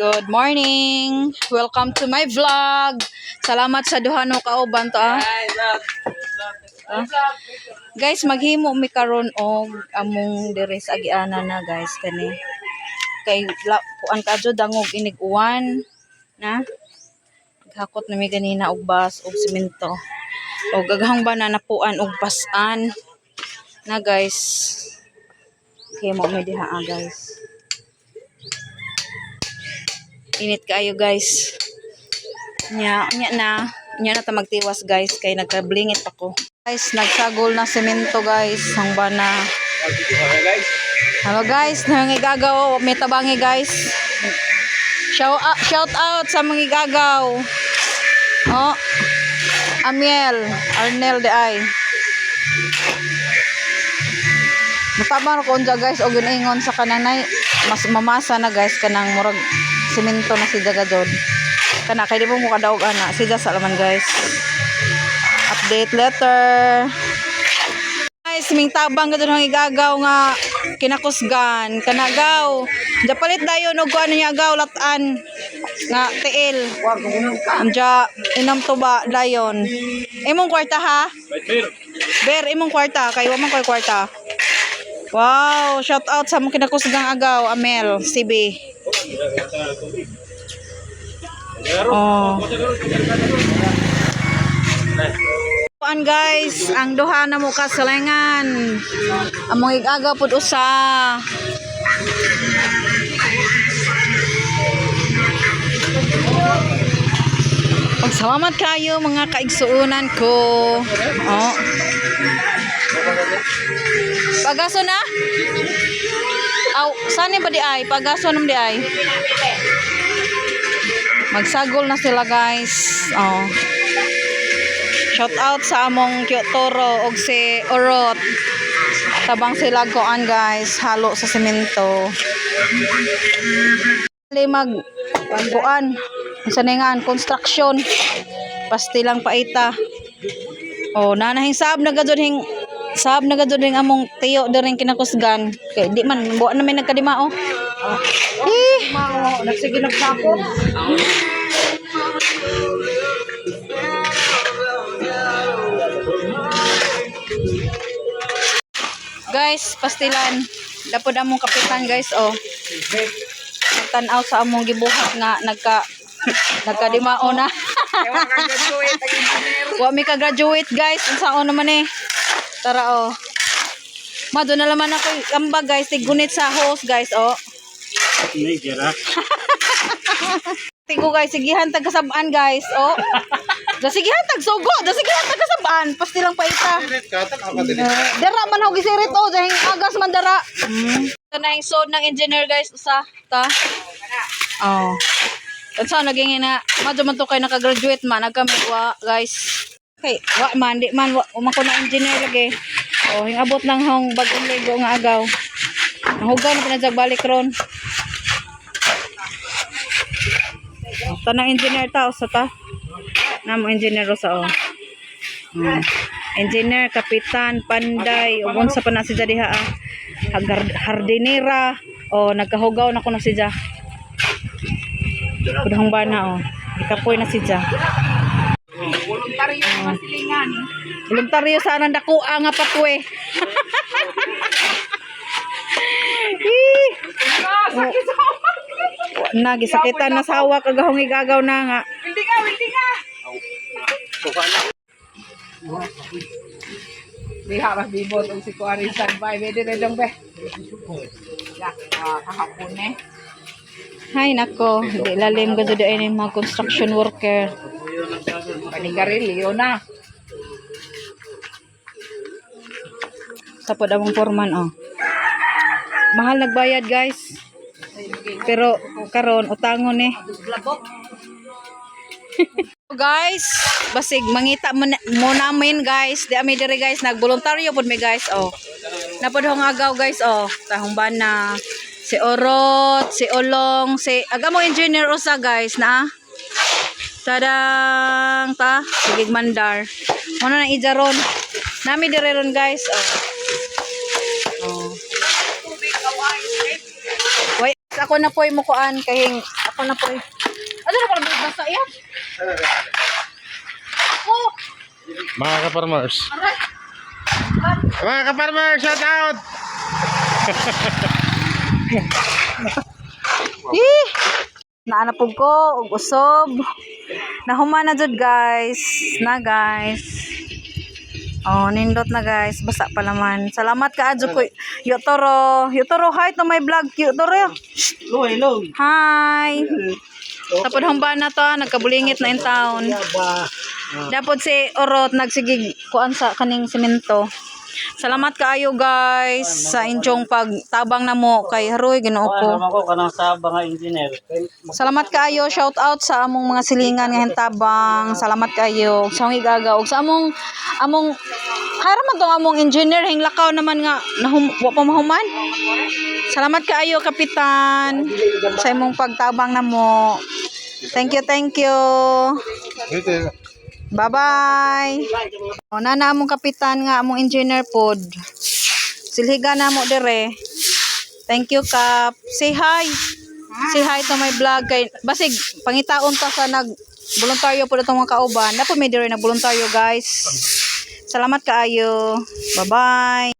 Good morning. Welcome to my vlog. Salamat sa duha no kauban to ah. Ah. Guys, maghimo mi karon og among dire sa agiana na guys kani. Kay kuan kadto dangog inig uwan na. Hakot na mi ganina og bas og semento. Og gaghang ba na napuan og pasan na guys. Himo mi diha ah, guys. Init kayo guys. Nya, nya na. Nya na ta magtiwas guys kay nagkablingit ako. Guys, nagsagol na semento guys. Ang bana. Hello guys, nangigagaw. May tabangi guys. Shout out, shout out sa mga igagaw. Oh. Amiel, Arnel de ay. Matabang ko unja guys og giningon sa kananay mas mamasa na guys kanang murag semento na si Dagadod. Kana kay di mo mo kadaog ana si sa laman guys. Update letter. Guys, ming tabang gadto ang igagaw nga kinakusgan kanagaw. Ja palit dayon og kuan niya agaw latan nga tiil. Anja inam to ba dayon. Imong kwarta ha? Ber, imong kwarta kay wa man koy kwarta. Wow, shout out sa mga kinakusgang agaw, Amel, CB. Oh. Kuan guys, ang duha na mo kasalangan. Among igagaw pud usa. Pagsalamat kayo mga kaigsuunan ko. Oh. Pagaso na? Aw, saan ba di ay? Pagaso nam di ay. Magsagol na sila guys. Oh. Shout out sa among Kyotoro og si Orot. Tabang sila koan guys, halo sa semento. Mag kuan sa ningan construction. Pasti lang paita. Oh, nanahing sab na gadon hing sab na gadon hing among tiyo diring kinakusgan. Kay di man buwan na may nagkadima oh. Eh, Nagsige nagsapo. guys, pastilan. Dapod among kapitan guys oh. Nagtanaw sa among gibuhat nga nagka nagkadimao na. Ewan ka graduate ang engineer. Wa mi ka graduate guys, unsaon naman eh. Tara oh. Mado na laman ako ambag guys, tigunit sa hose guys oh. Tigo guys, sigihan tag kasabaan guys oh. Dasigihan tag sugo, dasigihan tag kasabaan, pasti lang paita. Dara man ako gisirit oh, dahil agas man dara. Mm. Ito na yung sod ng engineer guys, usa, ta. Oh. Kansa naging ina, madyo man to kay nakagraduate man, nagkami wa guys. Okay, wa man, di man, wa, wa man ko na engineer lagi. Oh, yung abot ng hong bagong ligo nga agaw. Nahugaw na pinadzag balik ron. Oh, tanang engineer ta, usa ta. Namo engineer usa oh. Hmm. Engineer, kapitan, panday, ug unsa pa na si diha ah. Hardinera. Oh, nagkahugaw na ko na si Jah. Kudang bana oh. Ikapoy na si Jah. Voluntaryo ang masilingan. Voluntaryo sa anang dakuha nga patwe. Sa na gisakitan na sawa kagahong igagaw na nga. Hindi ka, hindi ka. Diha mas bibot ang si Kuari standby. Pwede na lang be. Ya, ah, kahapon eh. Hay nako, di lalim ka dito ay mga construction worker. Panigarilyo na. Sa pod among foreman oh. Mahal nagbayad guys. Pero karon utangon eh. guys, basig mangita mo, na- namin guys. Di ami diri guys, nagboluntaryo pod mi guys oh. Napod agaw guys oh. Tahong bana si Orot, si Olong, si aga mo engineer usa guys na. Tadang ta, sigig mandar. Ano na ijaron? Nami dire ron guys oh. Oh. Wait, ako na po mo kuan kahing ako na po eh. Ano na pala basa yan? Oh, Mga ka-farmers. Mga ka-farmers, shout out! Eh, naanapog ko, ug usob. Nahuma na jud guys. Na guys. Oh, nindot na guys. Basa pa naman. Salamat ka adyo ko. Yotoro. Yotoro, hi to my vlog. Yotoro. Hello, hello. Hi. Tapos hamba na to, ah, nagkabulingit na in town. Ba, Dapat si Orot nagsigig kuan sa kaning semento. Salamat kaayo guys sa inyong pagtabang na mo kay Haroy Ginoo ko. Salamat kaayo, shout out sa among mga silingan nga hentabang. Salamat kaayo sa among igaga ug sa among among Hara man tong among engineer hing lakaw naman nga nahum, wa pa mahuman. Salamat kaayo kapitan sa imong pagtabang na mo. Thank you, thank you. Bye-bye. O, na na among kapitan nga among engineer pod. Silhiga na mo dire. Thank you, Kap. Say hi. Say hi to my vlog. Kay, basig, pangitaon ta sa nag voluntaryo po itong mga kauban. Dapat may dire na voluntaryo, guys. Salamat kaayo. Bye-bye.